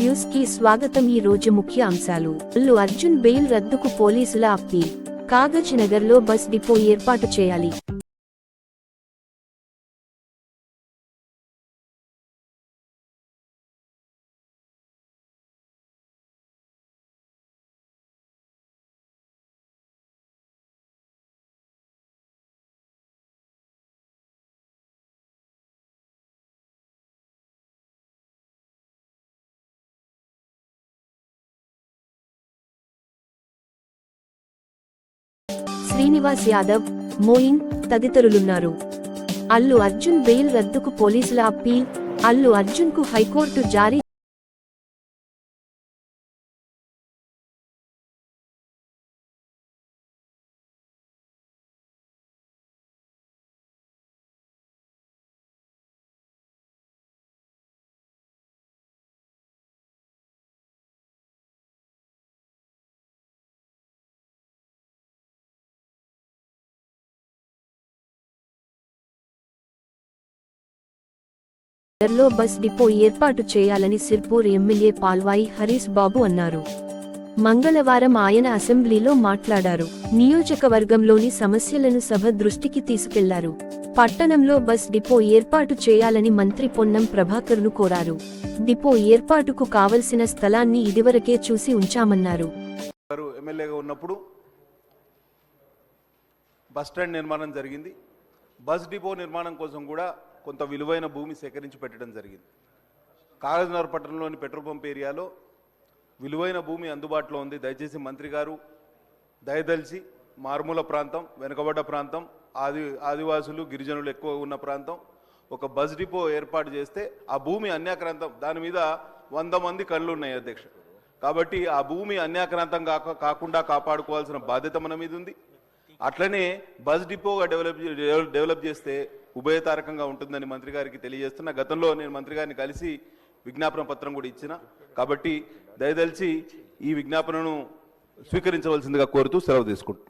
న్యూస్కి స్వాగతం. ఈ రోజు ముఖ్య అంశాలు. అల్లు అర్జున్ బెయిల్ రద్దుకు పోలీసుల అప్పీల్. కాగజ్ నగర్లో బస్ డిపో ఏర్పాటు చేయాలి. శ్రీనివాస్ యాదవ్ మోయిన్ తదితరులున్నారు. అల్లు అర్జున్ బెయిల్ రద్దుకు పోలీసుల అప్పీల్ అల్లు అర్జున్కు హైకోర్టు జారీ లో బస్ డిపో ఏర్పాటు చేయాలని సిర్పూర్ ఎమ్మెల్యే పాల్వాయి హరీష్ బాబు అన్నారు. మంగళవారం ఆయన అసెంబ్లీలో మాట్లాడారు. నియోజకవర్గంలోని సమస్యలను సభ దృష్టికి తీసుకెళ్ళారు. పట్టణంలో బస్ డిపో ఏర్పాటు చేయాలని మంత్రి పొన్నం ప్రభాకర్ను కోరారు. డిపో ఏర్పాటుకు కావలసిన స్థలాన్ని ఇదివరకే చూసి ఉంచామన్నారు. ఎమ్మెల్యేగా ఉన్నప్పుడు బస్ స్టాండ్ నిర్మాణం జరిగింది. బస్ డిపో నిర్మాణం కోసం కూడా కొంత విలువైన భూమి సేకరించి పెట్టడం జరిగింది. కాగజ్నగర్ పట్టణంలోని పెట్రోల్ పంప్ ఏరియాలో విలువైన భూమి అందుబాటులో ఉంది. దయచేసి మంత్రి గారు దయదలిచి మారుమూల ప్రాంతం వెనుకబడ్డ ప్రాంతం ఆది ఆదివాసులు గిరిజనులు ఎక్కువ ఉన్న ప్రాంతం ఒక బస్ డిపో ఏర్పాటు చేస్తే ఆ భూమి అన్యాక్రాంతం. దాని మీద వంద మంది కళ్ళు ఉన్నాయి అధ్యక్ష. కాబట్టి ఆ భూమి అన్యాక్రాంతం కాక కాకుండా కాపాడుకోవాల్సిన బాధ్యత మన మీద ఉంది. అట్లనే బస్ డిపోగా డెవలప్ డెవలప్ చేస్తే ఉభయతారకంగా ఉంటుందని మంత్రి గారికి తెలియజేస్తున్నా. గతంలో నేను మంత్రి గారిని కలిసి విజ్ఞాపన పత్రం కూడా ఇచ్చిన. కాబట్టి దయదలిచి ఈ విజ్ఞాపనను స్వీకరించవలసిందిగా కోరుతూ సెలవు తీసుకుంటున్నాను.